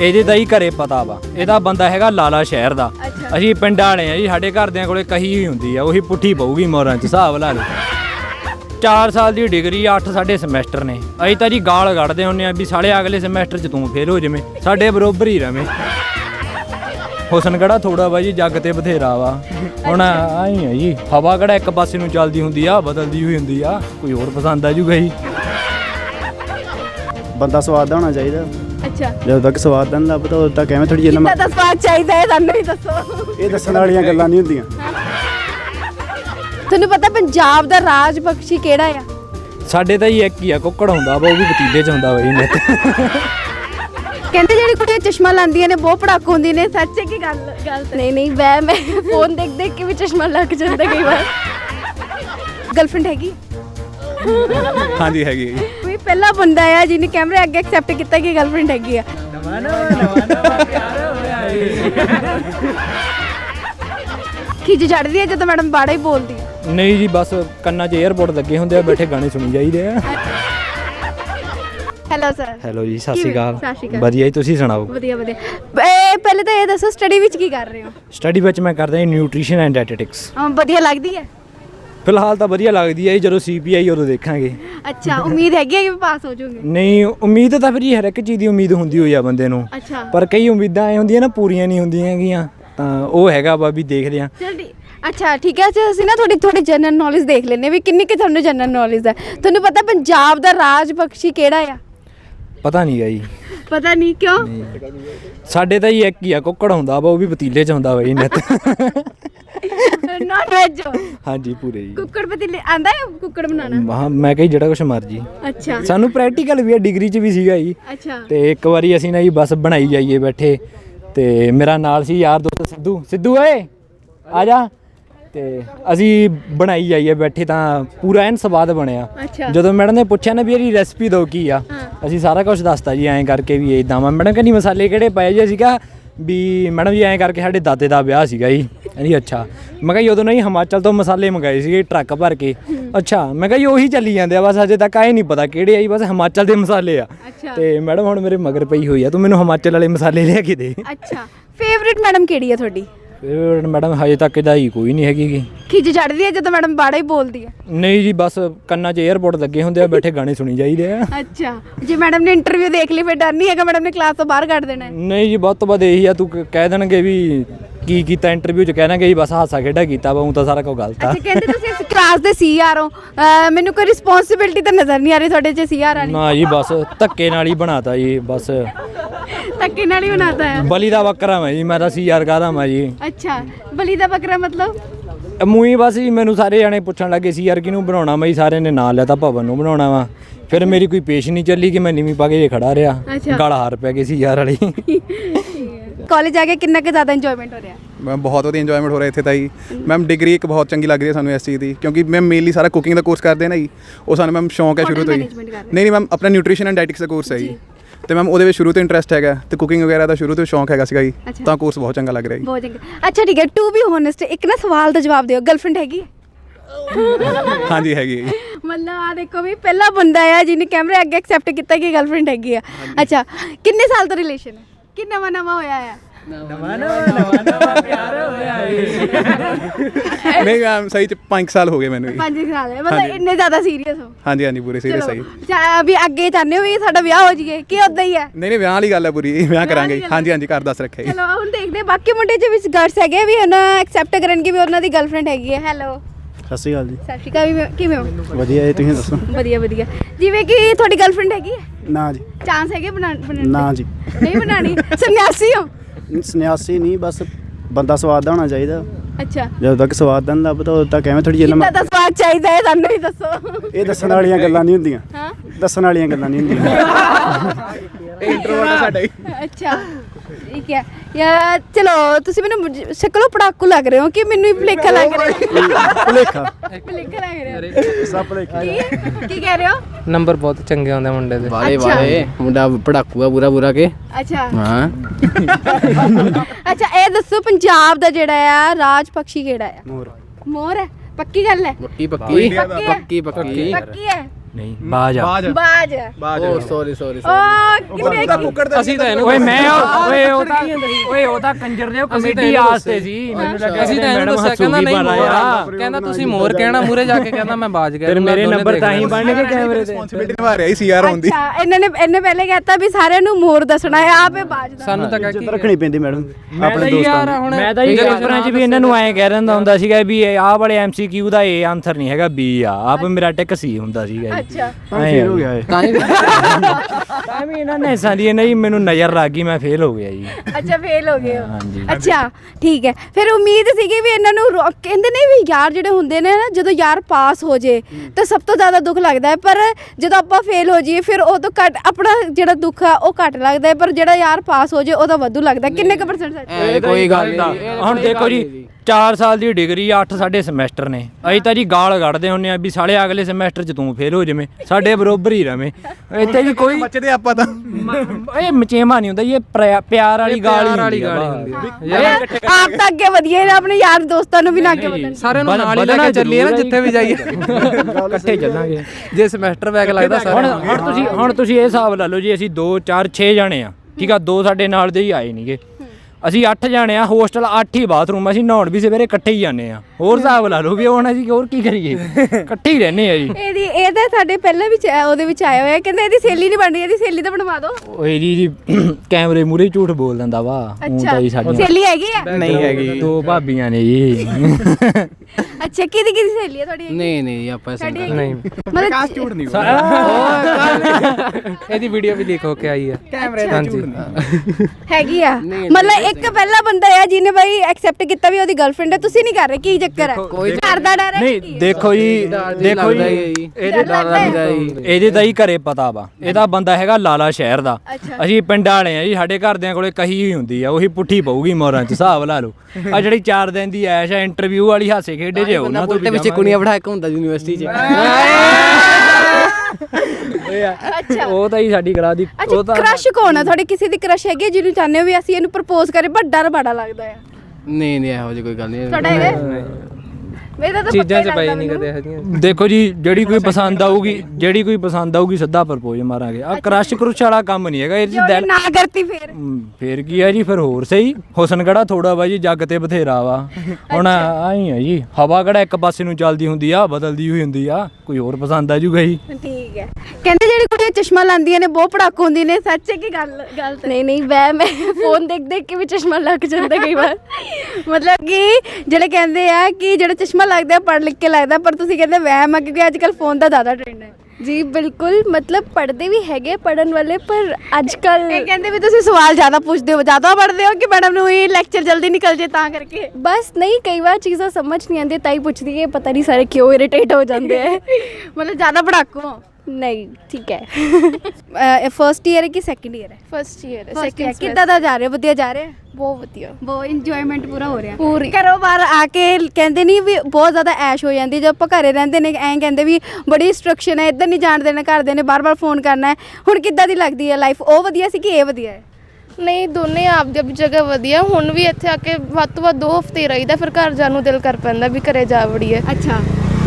ਇਹਦੇ ਦਾ ਹੀ ਘਰੇ ਪਤਾ ਵਾ। ਇਹਦਾ ਬੰਦਾ ਹੈਗਾ ਲਾਲਾ ਸ਼ਹਿਰ ਦਾ। ਅੱਛਾ। ਅਸੀਂ ਪਿੰਡ ਵਾਲੇ ਆ ਜੀ ਸਾਡੇ ਘਰਦਿਆਂ ਕੋਲੇ ਕਹੀ ਹੀ ਹੁੰਦੀ ਆ ਉਹੀ ਪੁੱਠੀ ਪਊਗੀ ਮੋਰਾਂ 'ਚ ਹਿਸਾਬ ਲਾ ਲਓ। 4 ਸਾਲ ਦੀ ਡਿਗਰੀ 8 ਸਾਡੇ ਸਮੈਸਟਰ ਨੇ। ਅਸੀਂ ਤਾਂ ਜੀ ਗਾਲ ਕੱਢਦੇ ਹੁੰਨੇ ਆ ਵੀ ਸਾਲੇ ਅਗਲੇ ਸਮੈਸਟਰ 'ਚ ਤੂੰ ਫੇਲ ਹੋ ਜਵੇਂ ਸਾਡੇ ਬਰੋਬਰ ਹੀ ਰਵੇਂ। ਹੁਸਨਗੜਾ ਥੋੜਾ ਵਾ ਜੀ ਜੱਗ ਤੇ ਬਥੇਰਾ ਵਾ। ਹੁਣ ਆਈ ਆ ਜੀ ਹਵਾ ਕਿਹੜਾ ਇੱਕ ਪਾਸੇ ਨੂੰ ਚੱਲਦੀ ਹੁੰਦੀ ਆ ਬਦਲਦੀ ਹੋਈ ਹੁੰਦੀ ਆ ਕੋਈ ਹੋਰ ਪਸੰਦ ਆ ਜੂਗਾ ਜੀ। ਬੰਦਾ ਸਵਾਦ ਦਾ ਹੋਣਾ ਚਾਹੀਦਾ। ਅੱਛਾ। ਜਦੋਂ ਤੱਕ ਸਵਾਦ ਦਾ ਨਹੀਂ ਲੱਭਦਾ ਉਦੋਂ ਤੱਕ ਐਵੇਂ ਥੋੜੀ ਜਿਹੀ ਕਿੰਨਾ ਦਾ ਸਵਾਦ ਚਾਹੀਦਾ ਹੈ ਸਾਨੂੰ ਵੀ ਦੱਸੋ। ਇਹ ਦੱਸਣ ਵਾਲੀਆਂ ਗੱਲਾਂ ਨਹੀਂ ਹੁੰਦੀਆਂ। ਤੁਹਾਨੂੰ ਪਤਾ ਪੰਜਾਬ ਦਾ ਰਾਜ ਪਕਸ਼ੀ ਕਿਹੜਾ ਆ? ਸਾਡੇ ਤਾਂ ਹੀ ਇੱਕ ਹੀ ਆ ਕੁੱਕੜ ਹੁੰਦਾ ਵਾ ਉਹ ਵੀ ਪਤੀਲੇ 'ਚ ਹੁੰਦਾ ਵਾ ਜੀ ਨਿੱਤ। ਕਹਿੰਦੇ ਜਿਹੜੀ ਕੁੜੀਆਂ ਚਸ਼ਮਾ ਲਾਉਂਦੀਆਂ ਨੇ ਬਹੁਤ ਪੜਾਕੂ ਹੁੰਦੀ ਨੇ ਸੱਚ ਹੈ ਕਿ ਗੱਲ ਗੱਲ ਨਹੀਂ ਨਹੀਂ ਵੈ ਮੈਂ ਫੋਨ ਦੇਖ ਦੇਖ ਕੇ ਵੀ ਚਸ਼ਮਾ ਲੱਗ ਜਾਂਦਾ ਕਈ ਵਾਰ। ਗਰਲਫ੍ਰੈਂਡ ਹੈਗੀ? ਹਾਂਜੀ ਹੈਗੀ ਹੈ ਜੀ। ਪਹਿਲਾ ਬੰਦਾ ਆ ਜਿਹਨੇ ਕੈਮਰੇ ਅੱਗੇ ਐਕਸੈਪਟ ਕੀਤਾ ਕਿ ਗਰਲਫ੍ਰੈਂਡ ਹੈਗੀ ਆ। ਖਿਜ ਚੜਦੀ ਹੈ ਜਦੋਂ ਮੈਡਮ ਬਾੜਾ ਹੀ ਬੋਲਦੀ ਹੈ ਨਹੀਂ ਜੀ ਬਸ ਕੰਨਾਂ 'ਚ 에어ਪੋਰਟ ਲੱਗੇ ਹੁੰਦੇ ਆ ਬੈਠੇ ਗਾਣੇ ਸੁਣੀ ਜਾਈਦੇ ਆ। ਹੈਲੋ ਸਰ ਹੈਲੋ ਜੀ ਸਤਿ ਸ਼੍ਰੀ? ਅਕਾਲ। ਸਤਿ ਸ਼੍ਰੀ ਅਕਾਲ। ਵਧੀਆ ਜੀ ਤੁਸੀਂ ਸੁਣਾਓ? ਵਧੀਆ ਵਧੀਆ। ਇਹ ਪਹਿਲੇ ਤਾਂ ਇਹ ਦੱਸੋ ਸਟੱਡੀ ਵਿੱਚ ਕੀ ਕਰ ਰਹੇ ਹੋ? ਸਟੱਡੀ ਵਿੱਚ ਮੈਂ ਕਰਦਾ ਜੀ ਨਿਊਟ੍ਰੀਸ਼ਨ ਐਂਡ ਡਾਇਟੈਟਿਕਸ ਵਧੀਆ ਲੱਗਦੀ ਹੈ ਫਿਲਹਾਲ ਤਾਂ ਵਧੀਆ ਲੱਗਦੀ ਹੈ ਜੀ ਜਦੋਂ ਸੀਪੀਆਈ ਉਦੋਂ ਦੇਖਾਂਗੇ। ਅੱਛਾ ਉਮੀਦ ਹੈਗੀ ਹੈ ਕਿ ਪਾਸ ਹੋ ਜਾਓਗੇ? ਨਹੀਂ ਉਮੀਦ ਤਾਂ ਫਿਰ ਜੀ ਹਰ ਇੱਕ ਚੀਜ਼ ਦੀ ਉਮੀਦ ਹੁੰਦੀ ਹੋਈ ਆ ਬੰਦੇ ਨੂੰ। ਅੱਛਾ। ਪਰ ਕਈ ਉਮੀਦਾਂ ਐ ਹੁੰਦੀਆਂ ਨਾ ਪੂਰੀਆਂ ਨਹੀਂ ਹੁੰਦੀਆਂ ਹੈਗੀਆਂ ਤਾਂ ਉਹ ਹੈਗਾ ਵਾ ਵੀ ਦੇਖਦੇ ਆ। ਚਲ ਅੱਛਾ ਠੀਕ ਹੈ ਅਸੀਂ ਨਾ ਥੋੜੀ ਥੋੜੀ ਜਨਰਲ ਨੌਲੇਜ ਦੇਖ ਲੈਨੇ ਵੀ ਕਿੰਨੀ ਕਿ ਤੁਹਾਨੂੰ ਜਨਰਲ ਨੌਲੇਜ ਹੈ ਤੁਹਾਨੂੰ ਪਤਾ ਪੰਜਾਬ ਦਾ ਰਾਜ ਪਕਸ਼ੀ ਕਿਹੜਾ ਆ? ਪਤਾ ਨਹੀਂ ਗਾ ਜੀ। ਪਤਾ ਨਹੀਂ ਕਿਉਂ? ਸਾਡੇ ਤਾਂ ਹੀ ਇੱਕ ਹੀ ਆ ਕੁੱਕੜ ਹੁੰਦਾ ਵਾ ਉਹ ਵੀ ਪਤੀਲੇ 'ਚ ਹੁੰਦਾ ਵਾ ਜੀ ਨਿੱਤ। ਨਾਨ ਵੈਜ ਹਾਂਜੀ ਪੂਰੇ ਜੀ। ਕੁੱਕੜ ਪਤੀਲੇ ਆਂਦਾ ਹੈ ਕੁੱਕੜ ਬਣਾਉਣਾ? ਹਾਂ ਮੈਂ ਕਹੀ ਜਿਹੜਾ ਕੁਛ ਮਰਜ਼ੀ। ਅੱਛਾ। ਸਾਨੂੰ ਪ੍ਰੈਕਟੀਕਲ ਵੀ ਆ ਡਿਗਰੀ 'ਚ ਵੀ ਸੀਗਾ ਜੀ। ਅੱਛਾ। ਤੇ ਇੱਕ ਵਾਰੀ ਅਸੀਂ ਨਾ ਜੀ ਬਸ ਬਣਾਈ ਜਾਈਏ ਬੈਠੇ। ਤੇ ਮੇਰਾ ਨਾਲ ਸੀ ਯਾਰ ਦੋਸਤ ਸਿੱਧੂ। ਸਿੱਧੂ ਓਏ ਆ ਜਾ। ਤੇ ਅਸੀਂ ਬਣਾਈ ਜਾਈਏ ਬੈਠੇ ਤਾਂ ਪੂਰਾ ਐਨ ਸਵਾਦ ਬਣਿਆ। ਅੱਛਾ। ਜਦੋਂ ਮੈਡਮ ਨੇ ਪੁੱਛਿਆ ਨਾ ਵੀ ਇਹਦੀ ਰੈਸਪੀ ਦੋ ਕੀ ਆ। ਅਸੀਂ ਸਾਰਾ ਕੁਝ ਦੱਸਤਾ ਜੀ ਐਂ ਕਰਕੇ ਵੀ ਇਦਾਂ ਵਾ ਮੈਡਮ ਕਹਿੰਦੀ ਮਸਾਲੇ ਕਿਹੜੇ ਪਏ ਜੀ? ਅਸੀਂ ਕਿਹਾ ਵੀ ਮੈਡਮ ਜੀ ਐਂ ਕਰਕੇ ਸਾਡੇ ਦਾਦੇ ਦਾ ਵਿਆਹ ਸੀਗਾ ਜੀ। ਕਹਿੰਦੀ ਅੱਛਾ। ਮੈਂ ਕਿਹਾ ਜੀ ਉਦੋਂ ਨਾ ਜੀ ਹਿਮਾਚਲ ਤੋਂ ਮਸਾਲੇ ਮੰਗਾਏ ਸੀਗੇ ਟਰੱਕ ਭਰ ਕੇ। ਅੱਛਾ ਮੈਂ ਕਿਹਾ ਜੀ ਉਹੀ ਚੱਲੀ ਜਾਂਦੇ ਆ ਬਸ ਅਜੇ ਤੱਕ ਆਏ ਨਹੀਂ ਪਤਾ ਕਿਹੜੇ ਆ ਜੀ ਬਸ ਹਿਮਾਚਲ ਦੇ ਮਸਾਲੇ ਆ। ਤੇ ਮੈਡਮ ਹੁਣ ਮੇਰੇ ਮਗਰ ਪਈ ਹੋਈ ਆ ਤੂੰ ਮੈਨੂੰ ਹਿਮਾਚਲ ਵਾਲੇ ਮਸਾਲੇ ਲਿਆ ਕੇ ਦੇ। ਅੱਛਾ। ਫੇਵਰਿਟ ਮੈਡਮ ਕਿਹੜੀ ਹੈ ਤੁਹਾਡੀ? ਫਿਰ ਮੈਡਮ ਹਜੇ ਤੱਕ ਇਹਦਾ ਹੀ ਕੋਈ ਨਹੀਂ ਹੈਗੀ ਗੀ। ਖਿਜ ਚੜਦੀ ਹੈ ਜਦੋਂ ਮੈਡਮ ਬਾੜਾ ਹੀ ਬੋਲਦੀ ਹੈ। ਨਹੀਂ ਜੀ ਬਸ ਕੰਨਾਂ 'ਚ 에어ਪੋਰਟ ਲੱਗੇ ਹੁੰਦੇ ਆ ਬੈਠੇ ਗਾਣੇ ਸੁਣੀ ਜਾਈਦੇ ਆ। ਅੱਛਾ ਜੇ ਮੈਡਮ ਨੇ ਇੰਟਰਵਿਊ ਦੇਖ ਲਈ ਫਿਰ ਡਰ ਨਹੀਂ ਹੈਗਾ ਮੈਡਮ ਨੇ ਕਲਾਸ ਤੋਂ ਬਾਹਰ ਕੱਢ ਦੇਣਾ ਹੈ। ਨਹੀਂ ਜੀ ਬਹੁਤ ਤੋਂ ਵੱਧ ਇਹੀ ਆ ਤੂੰ ਕ- ਕਹਿ ਦੇਣਗੇ ਵੀ ਕੀ ਕੀਤਾ ਇੰਟਰਵਿਊ 'ਚ ਕਹਿਣਗੇ ਜੀ ਬਸ ਹਾਸਾ ਖੇਡਾ ਕੀਤਾ ਵਾ ਉਹ ਤਾਂ ਸਾਰਾ ਕੁਝ ਗਲਤ ਆ। ਅੱਛਾ ਕਹਿੰਦੇ ਤੁਸੀਂ ਇਸ ਕਲਾਸ ਦੇ ਸੀਆਰ ਹੋ। ਅਹ ਮੈਨੂੰ ਕੋਈ ਰਿਸਪੌਂਸਿਬਿਲਟੀ ਤਾਂ ਨਜ਼ਰ ਨਹੀਂ ਆ ਰਹੀ ਤੁਹਾਡੇ 'ਚ ਸੀਆਰ ਵਾਲੀ। ਨਾ ਜੀ ਬਸ ਧੱਕੇ ਨਾਲ ਹੀ ਬਣਾਤਾ ਜੀ ਬਸ। ਧੱਕੇ ਨਾਲ ਹੀ ਬਣਾਤਾ ਹੈ? ਬਲੀ ਦਾ ਬੱਕਰਾ ਮੈਂ ਜੀ ਮੈਂ ਤਾਂ ਸੀ ਯਾਰ ਕਾਹਦਾ ਮੈਂ ਜੀ। ਅੱਛਾ ਬਲੀ ਦਾ ਬੱਕਰਾ ਮਤਲਬ? ਮੂੰਹੀ ਬਸ ਜੀ ਮੈਨੂੰ ਸਾਰੇ ਜਾਣੇ ਪੁੱਛਣ ਲੱਗੇ ਸੀ ਯਾਰ ਕਿਹਨੂੰ ਬਣਾਉਣਾ ਮੈਂ ਜੀ ਸਾਰਿਆਂ ਨੇ ਨਾਂ ਲਿਆ ਤਾਂ ਭਵਨ ਨੂੰ ਬਣਾਉਣਾ ਵਾ। ਫਿਰ ਮੇਰੀ ਕੋਈ ਪੇਸ਼ ਨਹੀਂ ਚੱਲੀ ਕਿ ਮੈਂ ਨੀਵੀਂ ਪਾ ਕੇ ਜੇ ਖੜਾ ਰਿਹਾ। ਅੱਛਾ। ਗਲ ਹਾਰ ਪੈ ਗਈ ਸੀ ਯਾਰ ਵਾਲੀ। ਕਾਲਜ ਆ ਕੇ ਕਿੰਨਾ ਕੁ ਜ਼ਿਆਦਾ ਇੰਜੋਇਮੈਂਟ ਹੋ ਰਿਹਾ? ਮੈਮ ਬਹੁਤ ਵਧੀਆ ਇੰਜੋਇਮੈਂਟ ਹੋ ਰਿਹਾ ਇੱਥੇ ਤਾਂ ਜੀ। ਮੈਮ ਡਿਗਰੀ ਇੱਕ ਬਹੁਤ ਚੰਗੀ ਲੱਗ ਰਹੀ ਹੈ ਸਾਨੂੰ ਇਸ ਚੀਜ਼ ਦੀ ਕਿਉਂਕਿ ਮੈਂ ਮੇਨਲੀ ਸਾਰਾ ਕੁਕਿੰਗ ਦਾ ਕੋਰਸ ਕਰਦੇ ਨਾ ਜੀ। ਉਹ ਸਾਨੂੰ ਮੈਮ ਸ਼ੌਂਕ ਹੈ ਸ਼ੁਰੂ ਤੋਂ ਹੀ। Hotel management ਕਰ ਰਹੇ। ਨਹੀਂ ਨਹੀਂ ਮੈਮ ਆਪਣਾ ਨਿਊਟ੍ਰੀਸ਼ਨ ਐਂਡ ਡਾਈਟਿਕਸ ਦਾ ਕੋਰਸ ਹੈ ਜੀ। ਤੇ ਮੈਮ ਉਹਦੇ ਵਿੱਚ ਸ਼ੁਰੂ ਤੋਂ ਇੰਟਰਸਟ ਹੈਗਾ ਤੇ ਕੁਕਿੰਗ ਵਗੈਰਾ ਦਾ ਸ਼ੁਰੂ ਤੋਂ ਸ਼ੌਂਕ ਹੈਗਾ ਸੀਗਾ ਜੀ। ਅੱਛਾ। ਤਾਂ ਕੋਰਸ ਬਹੁਤ ਚੰਗਾ ਲੱਗ ਰਿਹਾ ਜੀ। ਬਹੁਤ ਚੰਗਾ। ਅੱਛਾ ਠੀਕ ਹੈ। ਟੂ ਬੀ ਹੋਨੈਸਟ ਇੱਕ ਨਾ ਸਵਾਲ ਦਾ ਜਵਾਬ ਦਿਓ। ਗਰਲਫ੍ਰੈਂਡ ਹੈਗੀ? ਹੈ? ਹਾਂਜੀ ਹੈਗੀ ਹੈ ਜੀ। ਮਤਲਬ ਆ ਦੇਖੋ ਵੀ ਪਹਿਲਾ ਬੰਦਾ ਆ ਜਿਹਨੇ ਕੈਮਰੇ ਅੱਗੇ ਐਕਸੈਪਟ ਕੀਤਾ ਕਿ ਗਰਲਫ੍ਰੈਂਡ ਹੈਗੀ ਆ। ਅੱਛਾ ਕਿੰਨੇ ਸਾਲ ਦਾ ਰਿਲੇਸ਼ਨ ਹੈ? ਕਿ ਨਵਾਂ ਨਵਾਂ ਹੋਇਆ ਆ? ਨਹੀਂ ਮੈਮ ਸਹੀ ਚ 5 ਸਾਲ ਹੋ ਗਏ ਮੈਨੂੰ ਜੀ ਪੰਜ ਸਾਲ ਹੈ ਮਤਲਬ। ਇੰਨੇ ਜ਼ਿਆਦਾ ਸੀਰੀਅਸ ਹੋ। ਹਾਂਜੀ ਹਾਂਜੀ ਪੂਰੇ ਸੀਰੀਅਸ ਹੈ ਜੀ। ਵੀ ਅੱਗੇ ਚਾਹੁੰਦੇ ਹੋ ਵੀ ਸਾਡਾ ਵਿਆਹ ਹੋ ਜਾਈਏ ਕਿ ਉਦਾਂ ਹੀ ਹੈ ਨਹੀਂ ਨਹੀਂ ਵਿਆਹ ਵਾਲੀ ਗੱਲ ਹੈ ਪੂਰੀ ਵਿਆਹ ਕਰਾਂਗੇ। ਹਾਂਜੀ ਹਾਂਜੀ ਘਰ ਦੱਸ ਰੱਖਿਆ ਜੀ। ਚਲੋ ਹੁਣ ਦੇਖਦੇ ਹਾਂ ਬਾਕੀ ਮੁੰਡੇ ਚ ਵੀ ਗਰਲਸ ਹੈਗੇ ਵੀ ਉਹਨਾਂ ਐਕਸੈਪਟ ਕਰਨਗੇ ਵੀ ਉਹਨਾਂ ਦੀ ਗਰਲਫ੍ਰੈਂਡ ਹੈਗੀ ਹੈ ਹੈਲੋ ਸਤਿ ਸ਼੍ਰੀ ਅਕਾਲ ਜੀ। ਸਤਿ ਸ਼੍ਰੀ ਅਕਾਲ ਵੀ ਕਿਵੇਂ ਹੋ? ਵਧੀਆ ਜੀ ਤੁਸੀਂ ਦੱਸੋ? ਵਧੀਆ ਵਧੀਆ। ਜਿਵੇਂ ਕਿ ਤੁਹਾਡੀ ਗਰਲਫ੍ਰੈਂਡ ਹੈਗੀ ਹੈ ਨਾ ਜੀ। ਚਾਂਸ ਹੈਗੇ ਬਣਾ ਬਣਾਉਣ? ਨਾ ਜੀ। ਨਹੀਂ ਬਣਾਣੀ ਸੰਨਿਆਸੀ ਹੋ? ਸੰਨਿਆਸੀ ਨਹੀਂ ਬਸ ਬੰਦਾ ਸਵਾਦ ਦਾ ਹੋਣਾ ਚਾਹੀਦਾ। ਅੱਛਾ। ਜਦੋਂ ਤੱਕ ਸਵਾਦ ਦਾ ਨਹੀਂ ਲੱਭਦਾ ਉਦੋਂ ਤੱਕ ਐਵੇਂ ਥੋੜੀ ਜਿਹੀ ਕਿੰਨਾ ਦਾ ਸਵਾਦ ਚਾਹੀਦਾ ਹੈ ਸਾਨੂੰ ਵੀ ਦੱਸੋ? ਇਹ ਦੱਸਣ ਵਾਲੀਆਂ ਗੱਲਾਂ ਨਹੀਂ ਹੁੰਦੀਆਂ। ਹਾਂ। ਦੱਸਣ ਵਾਲੀਆਂ ਗੱਲਾਂ ਨਹੀਂ ਹੁੰਦੀਆਂ। ਇਹ ਇੰਟਰੋਵਰਟ ਹੈ। ਸਾਡਾ ਅੱਛਾ। ਠੀਕ ਹੈ ਯਾ ਚਲੋ ਤੁਸੀਂ ਮੈਨੂੰ ਸ਼ਕਲੋਂ ਪੜਾਕੂ ਲੱਗ ਰਹੇ ਹੋ ਕਿ ਮੈਨੂੰ ਹੀ ਭੁਲੇਖਾ ਲੱਗ ਰਿਹਾ ਭੁਲੇਖਾ। ਭੁਲੇਖਾ। ਲੱਗ ਰਿਹਾ ਸਭ ਭੁਲੇਖਾ ਕੀ ਕੀ ਕਹਿ ਰਹੇ ਹੋ? ਨੰਬਰ ਬਹੁਤ ਚੰਗੇ ਆਉਂਦੇ ਮੁੰਡੇ ਦੇ। ਵਾਲੇ। ਵਾਲੇ। ਮੁੰਡਾ ਪੜਾਕੂ ਆ ਪੂਰਾ ਪੂਰਾ ਕੇ। ਅੱਛਾ। ਹਾਂ। ਅੱਛਾ ਇਹ ਦੱਸੋ ਪੰਜਾਬ ਦਾ ਜਿਹੜਾ ਆ ਰਾਜ ਪਕਸ਼ੀ ਕਿਹੜਾ ਆ? ਮੋਰ। ਮੋਰ ਹੈ? ਪੱਕੀ ਗੱਲ ਹੈ? ਪੱਕੀ ਪੱਕੀ? ਪੱਕੀ ਪੱਕੀ। ਪੱਕੀ ਹੈ? ਨਹੀਂ ਬਾਜ ਆ। ਬਾਜ ਓ ਸੌਰੀ ਸੌਰੀ ਓ ਕਿੰਨੇ ਅਸੀਂ ਤਾਂ ਇਹਨੂੰ ਓਏ ਮੈਂ ਉਹ- ਓਏ ਉਹ ਤਾਂ ਓਏ ਉਹ ਤਾਂ ਕੰਜਰ ਦੇ ਉਹ ਅਸੀਂ ਤਾਂ ਕਮੇਟੀ ਇਹਨੂੰ ਆਸਤੇ ਸੀ ਮੈਨੂੰ ਲੱਗਾ ਅਸੀਂ ਤਾਂ ਇਹਨੂੰ ਦੱਸਿਆ ਕਹਿੰਦਾ ਨਹੀਂ ਮੋਰ ਕਹਿੰਦਾ ਤੁਸੀਂ ਮੋਰ ਕਹਿਣਾ ਮੂਰੇ ਜਾ ਕੇ ਕਹਿੰਦਾ ਮੈਂ ਬਾਜ ਗਿਆ ਫਿਰ ਮੇਰੇ ਨੰਬਰ ਤਾਂ ਹੀ ਬਣਨਗੇ ਕੈਮਰੇ ਤੇ। ਰਿਸਪੌਂਸਿਬਿਲਟੀ ਨਿਭਾ ਰਿਹਾ ਸੀ ਸੀਆਰ ਹੁੰਦੀ ਅੱਛਾ ਇਹਨਾਂ ਨੇ ਇਹਨੇ ਪਹਿਲੇ ਕਹਿਤਾ ਵੀ ਸਾਰਿਆਂ ਨੂੰ ਮੋਰ ਦੱਸਣਾ ਹੈ ਆਪੇ ਬਾਜ ਦਾ। ਸਾਨੂੰ ਤਾਂ ਕਹਿ ਰੱਖਣੀ ਪੈਂਦੀ ਮੈਡਮ ਆਪਣੇ ਜੀ ਦੋਸਤਾਂ ਯਾਰ ਦੀ ਹੁਣ ਮੈਂ ਤਾਂ ਜੀ ਪੇਪਰਾਂ 'ਚ ਵੀ ਇਹਨਾਂ ਨੂੰ ਐਂ ਕਹਿ ਦਿੰਦਾ ਹੁੰਦਾ ਸੀਗਾ ਵੀ ਇਹ ਆਹ ਵਾਲੇ ਐਮਸੀਕਿਊ ਦਾ ਇਹ ਆਨਸਰ ਨਹੀਂ ਹੈਗਾ ਬੀ ਆ। ਆਪ ਮੇਰਾ ਟਿਕ ਸੀ। ਹੁੰਦਾ ਸੀਗਾ ਅੱਛਾ। ਫੇਲ ਹੋ ਗਿਆ ਇਹ। ਤਾਂ ਹੀ ਤਾਂ ਵੀ ਇਹਨਾਂ ਨੇ ਸਾਡੀ ਨਹੀਂ ਮੈਨੂੰ ਨਜ਼ਰ ਲੱਗ ਗਈ ਮੈਂ ਫੇਲ ਹੋ ਗਿਆ ਜੀ। ਅੱਛਾ ਫੇਲ ਹੋ ਗਏ ਹੋ। ਹਾਂਜੀ। ਅੱਛਾ ਠੀਕ ਹੈ। ਫਿਰ ਉਮੀਦ ਸੀਗੀ ਵੀ ਇਹਨਾਂ ਨੂੰ ਰੋ- ਕਹਿੰਦੇ ਨੇ ਵੀ ਯਾਰ ਜਿਹੜੇ ਹੁੰਦੇ ਨੇ ਨਾ ਜਦੋਂ ਯਾਰ ਪਾਸ ਹੋ ਜੇ ਤਾਂ ਸਭ ਤੋਂ ਜ਼ਿਆਦਾ ਦੁੱਖ ਲੱਗਦਾ ਹੈ। ਪਰ ਜਦੋਂ ਆਪਾਂ ਫੇਲ ਹੋ ਜਾਈਏ ਫਿਰ ਉਹ ਤੋਂ ਘੱਟ ਆਪਣਾ ਜਿਹੜਾ ਦੁੱਖ ਆ ਉਹ ਘੱਟ ਲੱਗਦਾ ਹੈ। ਪਰ ਜਿਹੜਾ ਯਾਰ ਪਾਸ ਹੋ ਜੇ ਉਹਦਾ ਵਾਧੂ ਲੱਗਦਾ ਹੈ। ਕਿੰਨੇ ਕੁ ਪਰਸੈਂਟ ਐ ਕੋਈ ਗੱਲ ਨਹੀਂ। ਹੁਣ ਦੇਖੋ ਜੀ। 4 ਸਾਲ ਦੀ ਡਿਗਰੀ 8 ਸਾਡੇ ਸਮੈਸਟਰ ਨੇ। ਅਸੀਂ ਤਾਂ ਜੀ ਗਾਲ ਕੱਢਦੇ ਹੁੰਨੇ ਆ ਵੀ ਸਾਲੇ ਅਗਲੇ ਸਮੈਸਟਰ 'ਚ ਤੂੰ ਫੇਲ ਹੋ ਜਾਵੇਂ ਸਾਡੇ ਬਰੋਬਰ ਹੀ ਰਵੇਂ। ਇੱਥੇ ਜੀ ਕੋਈ ਮੱਚਦੇ ਆਪਾਂ ਤਾਂ। ਇਹ ਮਚੇਮਾ ਨਹੀਂ ਹੁੰਦਾ ਜੀ, ਇਹ ਪ੍ਰਿਆ- ਪਿਆਰ ਵਾਲੀ ਗਾਲ ਹੀ ਹੁੰਦੀ ਆ ਗਾਲ ਬਸ। ਹੁੰਦੀ ਆ। ਯਾਰ ਆਪ ਤਾਂ ਅੱਗੇ ਵਧੀਏ ਨਾ ਆਪਣੇ ਯਾਰ ਦੋਸਤਾਂ ਨੂੰ ਵੀ ਨਾ ਅੱਗੇ ਵਧਣ। ਸਾਰਿਆਂ ਨੂੰ ਨਾਲ ਹੀ ਲੈ ਬਦਲਣਾ ਕੇ ਚੱਲੀਏ ਨਾ ਜ਼ਰੂਰ ਜਿੱਥੇ ਵੀ ਜਾਈਏ। ਇਕੱਠੇ ਚੱਲਾਂਗੇ। ਜੇ ਸਮੈਸਟਰ ਬੈਕ ਲੱਗਦਾ ਹੁਣ ਸਾਰਿਆਂ ਨੂੰ। ਹੁਣ ਤੁਸੀਂ ਹੁਣ ਤੁਸੀਂ ਇਹ ਹਿਸਾਬ ਲਾ ਲਓ ਜੀ ਅਸੀਂ 2 4 6 ਜਾਣੇ ਆ। ਠੀਕ ਆ ਦੋ ਸਾਡੇ ਨਾਲ ਦੇ ਹੀ ਆਏ ਨਹੀਂਗੇ ਅਸੀਂ 8 ਜਾਣੇ ਆ ਹੋਸਟਲ 8 ਹੀ ਬਾਥਰੂਮ ਅਸੀਂ ਨਹਾਉਣ ਵੀ ਸਵੇਰੇ ਇਕੱਠੇ ਹੀ ਜਾਂਦੇ ਆ। ਹੋਰ ਹਿਸਾਬ ਲਾ ਲਓ ਵੀ ਹੁਣ ਅਸੀਂ ਹੋਰ ਕੀ ਕਰੀਏ? ਇਕੱਠੇ ਹੀ ਰਹਿੰਦੇ ਆ ਜੀ। ਇਹਦੀ ਇਹ ਤਾਂ ਸਾਡੇ ਪਹਿਲਾਂ ਵਿੱਚ ਆ- ਉਹਦੇ ਵਿੱਚ ਆਇਆ ਹੋਇਆ ਕਹਿੰਦੇ ਇਹਦੀ ਸਹੇਲੀ ਨਹੀਂ ਬਣ ਰਹੀ ਇਹਦੀ ਸਹੇਲੀ ਤਾਂ ਬਣਵਾ ਦਿਓ ਓਏ ਜੀ ਜੀ ਕੈਮਰੇ ਮੂਰੇ ਝੂਠ ਬੋਲ ਦਿੰਦਾ ਵਾ ਊਂ ਅੱਛਾ ਤਾਂ ਜੀ ਸਾਡੀਆਂ ਸਹੇਲੀ ਹੈਗੀ ਆ? ਨਹੀਂ ਹੈਗੀ। ਦੋ ਭਾਬੀਆਂ ਨੇ ਜੀ। ਅੱਛਾ ਕਿਹਦੀ ਕਿਹਦੀ ਸਹੇਲੀ ਹੈ ਤੁਹਾਡੀ ਨਹੀਂ ਨਹੀਂ ਆਪਾਂ ਐਸੇ ਸਾਡੀ ਨਹੀਂ। ਮਤਲਬ ਝੂਠ ਨਹੀਂ ਇਹਦੀ ਵੀਡੀਓ ਵੀ ਹੋ ਕੇ ਆਈ ਹੈ ਹਾਂਜੀ। ਹੈਗੀ ਆ? ਮਤਲਬ ਇੱਕ ਪਹਿਲਾ ਬੰਦਾ ਆ ਜਿਹਨੇ ਬਾਈ ਐਕਸੈਪਟ ਕੀਤਾ ਵੀ ਉਹਦੀ ਗਰਲਫ੍ਰੈਂਡ ਹੈ ਤੁਸੀਂ ਨਹੀਂ ਕਰ ਰਹੇ ਕੀ ਚੱਕਰ ਹੈ ਕਰਦਾ ਡਰ ਹੈ ਨਹੀਂ ਦੇਖੋ ਜੀ ਦੇਖੋ ਜੀ ਇਹਦੇ ਇਹਦੇ ਤਾਂ ਹੀ ਘਰੇ ਪਤਾ ਵਾ। ਇਹਦਾ ਬੰਦਾ ਹੈਗਾ ਲਾਲਾ ਸ਼ਹਿਰ ਦਾ। ਅੱਛਾ। ਅਸੀਂ ਪਿੰਡ ਵਾਲੇ ਆ ਜੀ ਸਾਡੇ ਘਰਦਿਆਂ ਕੋਲੇ ਕਹੀ ਹੀ ਹੁੰਦੀ ਆ ਉਹੀ ਪੁੱਠੀ ਪਊਗੀ ਮੋਰਾਂ 'ਚ ਹਿਸਾਬ ਲਾ ਲਓ। ਆ ਜਿਹੜੀ 4 ਦਿਨ ਦੀ ਐਸ਼ ਆ ਇੰਟਰਵਿਊ ਵਾਲੀ ਹਾਸੇ ਖੇਡੇ ਜੇ ਉਹਨਾਂ ਤੋਂ ਵਿੱਚ ਕੁੜੀਆਂ ਬਿਠਾ ਕੇ ਹੁੰਦਾ ਯੂਨੀਵਰਸਿਟੀ 'ਚ। ਅੱਛਾ। ਉਹ ਤਾਂ ਹੀ ਸਾਡੀ ਕਲਾ ਦੀ ਅੱਛਾ ਉਹ ਤਾਂ ਕ੍ਰਸ਼ ਕੌਣ ਹੈ ਤੁਹਾਡੇ ਕਿਸੇ ਦੀ ਕ੍ਰਸ਼ ਹੈਗੀ ਹੈ ਜਿਹਨੂੰ ਚਾਹੁੰਦੇ ਹੋ ਵੀ ਅਸੀਂ ਇਹਨੂੰ ਪ੍ਰਪੋਜ਼ ਕਰੇ ਡਰ ਬੜਾ ਲੱਗਦਾ ਹੈ ਨਹੀਂ ਨਹੀਂ ਇਹੋ ਜਿਹੀ ਕੋਈ ਗੱਲ ਨਹੀਂ। ਤੁਹਾਡਾ ਹੈਗਾ ਮੇਰਾ ਤਾਂ ਚੀਜ਼ਾਂ 'ਚ ਹੀ ਲੱਗਦਾ ਨਹੀਂ। ਕਦੇ ਜਿਹੀਆਂ। ਦੇਖੋ ਜੀ ਜਿਹੜੀ ਕੋਈ ਪਸੰਦ ਆਊਗੀ ਜਿਹੜੀ ਕੋਈ ਪਸੰਦ ਆਊਗੀ ਸਿੱਧਾ ਪ੍ਰਪੋਜ਼ ਮਾਰਾਂਗੇ। ਆ ਕ੍ਰਸ਼ ਕਰੁਸ਼ ਵਾਲਾ ਕੰਮ ਨਹੀਂ ਹੈਗਾ ਇਹ ਜੇ ਦਿਲ ਨਾ ਕਰਤੀ ਫੇਰ? ਹਮ, ਫੇਰ ਕੀ ਹੈ ਜੀ ਫਿਰ ਹੋਰ ਸਹੀ। ਹੁਸਨ ਕਿਹੜਾ ਥੋੜਾ ਵਾ ਜੀ ਜੱਗ ਤੇ ਬਥੇਰਾ ਵਾ। ਹੁਣ ਆਈ ਆ ਜੀ ਹਵਾ ਕਿਹੜਾ ਇੱਕ ਪਾਸੇ ਨੂੰ ਚੱਲਦੀ ਹੁੰਦੀ ਆ ਬਦਲਦੀ ਹੋਈ ਹੁੰਦੀ ਆ ਕੋਈ ਹੋਰ ਪਸੰਦ ਆ ਜੂਗਾ ਜੀ। ਠੀਕ ਹੈ। ਕਹਿੰਦੇ ਜਿਹੜੀ ਕੁੜੀਆਂ ਚਸ਼ਮਾ ਲਾਉਂਦੀਆਂ ਨੇ ਬਹੁਤ ਪੜਾਕੂ ਹੁੰਦੀ ਨੇ ਸੱਚ ਹੈ ਕਿ ਗੱਲ ਗੱਲ ਨਹੀਂ ਨਹੀਂ ਵੈ ਮੈਂ ਫੋਨ ਦੇਖ ਦੇਖ ਕੇ ਵੀ ਚਸ਼ਮਾ ਲੱਗ ਜਾਂਦਾ ਕਈ ਵਾਰ। ਮਤਲਬ ਕਿ ਜਿਹੜੇ ਕਹਿੰਦੇ ਆ ਕਿ ਜਿਹੜਾ ਚਸ਼ਮਾ ਲੱਗਦਾ ਪੜ੍ਹ ਲਿਖ ਕੇ ਲੱਗਦਾ ਪਰ ਤੁਸੀਂ ਕਹਿੰਦੇ ਵਹਿਮ ਆ ਕਿਉਂਕਿ ਅੱਜ ਕੱਲ ਫੋਨ ਦਾ ਜ਼ਿਆਦਾ ਟ੍ਰੈਂਡ ਹੈ। ਜੀ ਬਿਲਕੁਲ ਮਤਲਬ ਪੜ੍ਹਦੇ ਵੀ ਹੈਗੇ ਪੜਨ ਵਾਲੇ ਪਰ ਅੱਜ ਕੱਲ ਇਹ ਕਹਿੰਦੇ ਵੀ ਤੁਸੀਂ ਸਵਾਲ ਜ਼ਿਆਦਾ ਪੁੱਛਦੇ ਹੋ ਜ਼ਿਆਦਾ ਪੜ੍ਹਦੇ ਹੋ ਕਿ ਮੈਡਮ ਨੂੰ ਇਹ ਲੈਕਚਰ ਜਲਦੀ ਨਿਕਲ ਜੇ ਤਾਂ ਕਰਕੇ? ਬਸ ਨਹੀਂ ਕਈ ਵਾਰ ਚੀਜ਼ਾਂ ਸਮਝ ਨਹੀਂ ਆਉਂਦੀਆਂ ਤਾਂ ਹੀ ਪੁੱਛਦੀ ਹੈ ਪਤਾ ਨਹੀਂ ਸਾਰੇ ਕਿਉਂ ਇਰੀਟੇਟ ਹੋ ਜਾਂਦੇ ਹੈ ਮਤਲਬ ਜ਼ਿਆਦਾ ਪੜਾਕੂ ਹੋ? ਨਹੀਂ ਠੀਕ ਹੈ। ਫਰਸਟ ਈਅਰ ਹੈ ਕਿ ਸੈਕੰਡ ਈਅਰ ਹੈ? ਫਸਟ ਈਅਰ ਹੈ ਸੈਕੰਡ ਸੈਕਿੰਡ ਕਿੱਦਾਂ ਦਾ ਜਾ ਰਿਹਾ ਵਧੀਆ ਜਾ ਰਿਹਾ ਬਹੁਤ ਵਧੀਆ। ਬਹੁਤ ਇੰਜੋਇਮੈਂਟ ਪੂਰਾ ਹੋ ਰਿਹਾ। ਪੂਰੀ। ਘਰੋਂ ਬਾਹਰ ਆ ਕੇ ਕਹਿੰਦੇ ਨਹੀਂ ਵੀ ਬਹੁਤ ਜ਼ਿਆਦਾ ਐਸ਼ ਹੋ ਜਾਂਦੀ ਜਦ ਆਪਾਂ ਘਰੇ ਰਹਿੰਦੇ ਨੇ ਐਂ ਕਹਿੰਦੇ ਵੀ ਬੜੀ ਇੰਸਟਰਕਸ਼ਨ ਹੈ ਇੱਧਰ ਨਹੀਂ ਜਾਣ ਦੇਣਾ ਘਰਦੇ ਨੇ ਬਾਰ-ਬਾਰ ਫੋਨ ਕਰਨਾ ਹੈ। ਹੁਣ ਕਿੱਦਾਂ ਦੀ ਲੱਗਦੀ ਹੈ ਲਾਈਫ ਉਹ ਵਧੀਆ ਸੀ ਕਿ ਇਹ ਵਧੀਆ ਹੈ? ਨਹੀਂ ਦੋਨੇ ਆਪਦੀ ਆਪਦੀ ਜਗ੍ਹਾ ਵਧੀਆ। ਹੁਣ ਵੀ ਇੱਥੇ ਆ ਕੇ ਵੱਧ ਤੋਂ ਵੱਧ ਦੋ ਹਫ਼ਤੇ ਹੀ ਰਹੀਦਾ ਫਿਰ ਘਰ ਜਾਣ ਨੂੰ ਦਿਲ ਕਰ ਪੈਂਦਾ ਵੀ ਘਰੇ ਜਾ ਵੜੀਏ। ਅੱਛਾ।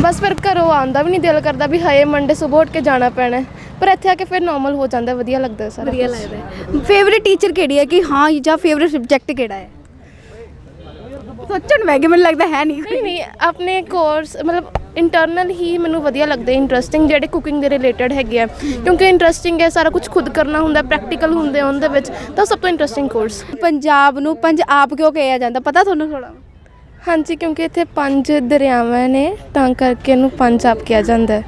ਬਸ ਫਿਰ ਘਰੋਂ ਆਉਂਦਾ ਵੀ ਨਹੀਂ ਦਿਲ ਕਰਦਾ ਵੀ ਹਾਏ ਮੰਡੇ ਸਵੇਰ ਉੱਠ ਕੇ ਜਾਣਾ ਪੈਣਾ ਹੈ। ਪਰ ਇੱਥੇ ਆ ਕੇ ਫਿਰ ਨਾਰਮਲ ਹੋ ਜਾਂਦਾ ਵਧੀਆ ਲੱਗਦਾ ਸਾਰਾ ਵਧੀਆ ਕੁਛ। ਲੱਗਦਾ ਹੈ। ਫੇਵਰਿਟ ਟੀਚਰ ਕਿਹੜੀ ਹੈ ਕਿ ਹਾਂ ਜਾਂ ਫੇਵਰਿਟ ਸਬਜੈਕਟ ਕਿਹੜਾ ਹੈ? ਸੋਚਣ ਵੈਗੇ ਮੈਨੂੰ ਲੱਗਦਾ ਹੈ ਨਹੀਂ। ਨਹੀਂ ਨਹੀਂ ਆਪਣੇ ਕੋਰਸ ਮਤਲਬ ਇੰਟਰਨਲ ਹੀ ਮੈਨੂੰ ਵਧੀਆ ਲੱਗਦਾ ਇੰਟਰਸਟਿੰਗ ਜਿਹੜੇ ਕੁਕਿੰਗ ਦੇ ਰਿਲੇਟਡ ਹੈਗੇ ਆ। ਕਿਉਂਕਿ ਇੰਟਰਸਟਿੰਗ ਹੈ ਸਾਰਾ ਕੁਝ ਖੁਦ ਕਰਨਾ ਹੁੰਦਾ ਪ੍ਰੈਕਟੀਕਲ ਹੁੰਦੇ ਆ ਉਹਦੇ ਵਿੱਚ ਤਾਂ ਸਭ ਤੋਂ ਇੰਟਰਸਟਿੰਗ ਕੋਰਸ ਪੰਜਾਬ ਨੂੰ ਪੰਜਾਬ ਕਿਉਂ ਕਿਹਾ ਜਾਂਦਾ? ਪਤਾ ਤੁਹਾਨੂੰ ਥੋੜਾ ਹਾਂਜੀ ਕਿਉਂਕਿ ਇੱਥੇ ਪੰਜ ਦਰਿਆਵਾਂ ਨੇ ਤਾਂ ਕਰਕੇ ਇਹਨੂੰ ਪੰਜਾਬ ਕਿਹਾ ਜਾਂਦਾ ਹੈ।